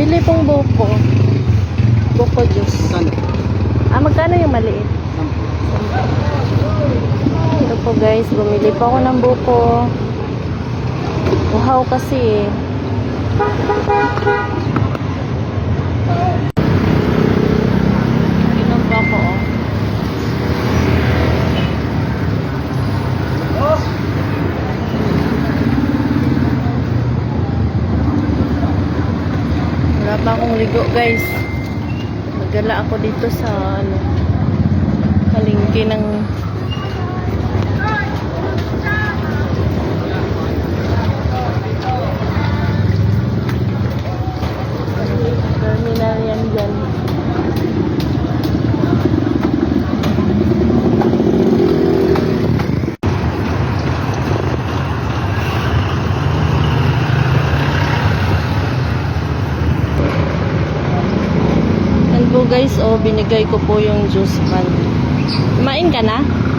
Bili pong buko. Buko juice. Saan? Ah, magkano yung maliit? Ito po guys, bumili pa ako ng buko. Uhaw kasi eh. Inom pa ako oh. Wala pa akong ligo guys. Magala ako dito sa ano, palengke ng guys, oh, binigay ko po yung juice man. Kumain ka na?